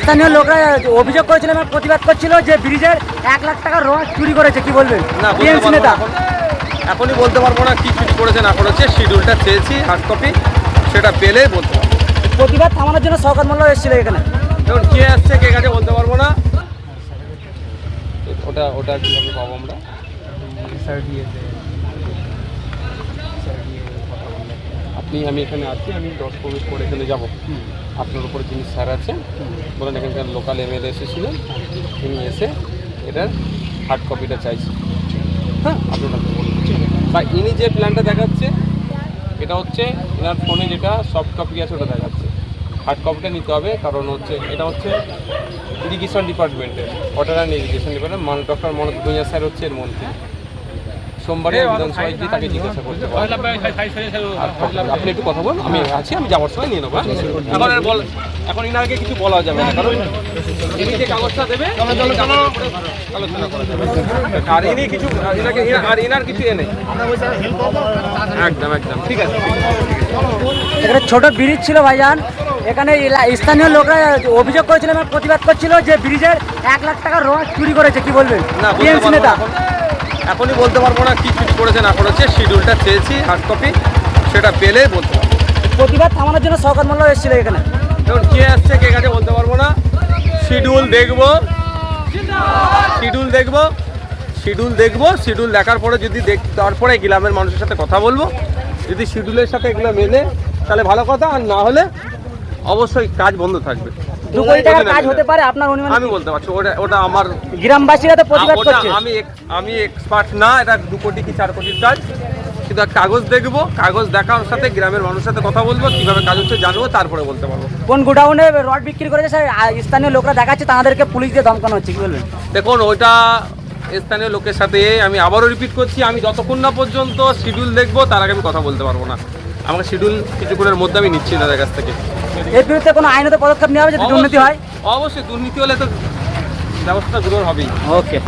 স্থানীয় লোকরা অভিযোগ করেছিল এবং প্রতিবাদ করছিল যে ব্রিজের এক লাখ টাকা রড চুরি করেছে কি বলবেন? টিএমসি নেতা। এখন। এখনই বলতে পারব না কি চুরি করেছে না করেছে শিডিউলটা চেয়েছি হার্ড কপি সেটা পেলে বলতে পারব। প্রতিবাদ থামানোর জন্য শওকত মোল্লা এসেছিল এখানে। এখন কে আসছে কে কাছে বলতে পারব না। ওটা ওটা কীভাবে পাবো আমরা? আপনি, আমি এখানে আছি, আমি দশ পনেরো করে এখানে যাব। আপনার উপরে যিনি স্যার আছেন, বলেন এখানকার লোকাল এম এমএলএ এসেছিলেন, তিনি এসে এটার হার্ড কপিটা চাইছে হ্যাঁ আপনাকে বলুন। বা ইনি যে প্ল্যানটা দেখাচ্ছে, এটা হচ্ছে এনার ফোনে যেটা সফট কপি আছে, ওটা দেখাচ্ছে। হার্ড কপিটা নিতে হবে, কারণ হচ্ছে এটা হচ্ছে ইরিগেশন ডিপার্টমেন্টের ওয়াটার অ্যান্ড ইরিগেশন ডিপার্টমেন্ট মান ডক্টর মনোজ ভূঁইয়া স্যার হচ্ছে এর মন্ত্রী। সোমবারে বিধানসভায় গিয়ে তাকে জিজ্ঞাসা করতে পারবেন আপনি একটু কথা বলুন আমি আছি আমি যাওয়ার সময় নিয়ে নেব হ্যাঁ? এখন আর বল এখন ইনারকে কিছু বলা যাবে না কারণ ইনি যে কাগজটা দেবে আলোচনা করা যাবে। আর ইনি কিছু আর ইনাকে আর ইনার কিছু এ নেই একদম একদম। ঠিক আছে। এখানে ছোট ব্রিজ ছিল ভাইজান। এখানে স্থানীয় লোকরা অভিযোগ করেছিল এবং প্রতিবাদ করছিল যে ব্রিজের এক লাখ টাকা রড চুরি করেছে কি বলবেন? টিএমসি নেতা। এখনই বলতে পারব না কি চুরি করেছে না করেছে শিডিউলটা চেয়েছি হার্ড কপি সেটা পেলে বলতে পারব। প্রতিবাদ থামানোর জন্য শওকত মোল্লা এসেছিল এখানে। এখন কে আসছে কে কাছে বলতে পারব না। শিডিউল দেখব। শিডিউল দেখব। শিডিউল দেখব। শিডিউল দেখার পরে যদি দেখ তারপরে গ্রামের মানুষের সাথে কথা বলব। যদি শিডিউলের সাথে এগুলো মেলে তাহলে ভালো কথা। আর না হলে অবশ্যই কাজ বন্ধ থাকবে। দু কোটি টাকার কাজ হতে পারে আপনার অনুমান আমি বলতে পারছি ওটা ওটা আমার গ্রামবাসীরা তো প্রতিবাদ করছে। আমি আমি এক্সপার্ট না এটা দু কোটি কি চার কোটির কাজ। কিন্তু কাগজ দেখব কাগজ দেখার সাথে গ্রামের মানুষের সাথে কথা বলব কীভাবে কাজ হচ্ছে জানব তারপরে বলতে পারব। কোন গোডাউনে রড বিক্রি করেছে স্যার স্থানীয় লোকরা দেখাচ্ছে তাদেরকে পুলিশ দিয়ে ধমকানো হচ্ছে কি বলবেন? দেখুন ওইটা স্থানীয় লোকের সাথে আমি আবারও রিপিট করছি আমি যতক্ষণ না পর্যন্ত শিডিউল দেখব তার আগে আমি কথা বলতে পারব না। আমাকে শিডিউল কিছুক্ষণের মধ্যে আমি নিচ্ছি তাদের কাছ থেকে। এর বিরুদ্ধে কোনো আইনত পদক্ষেপ নেওয়া হবে যদি দুর্নীতি হয়? অবশ্যই দুর্নীতি হলে তো ব্যবস্থা গ্রহণ হবেই। ওকে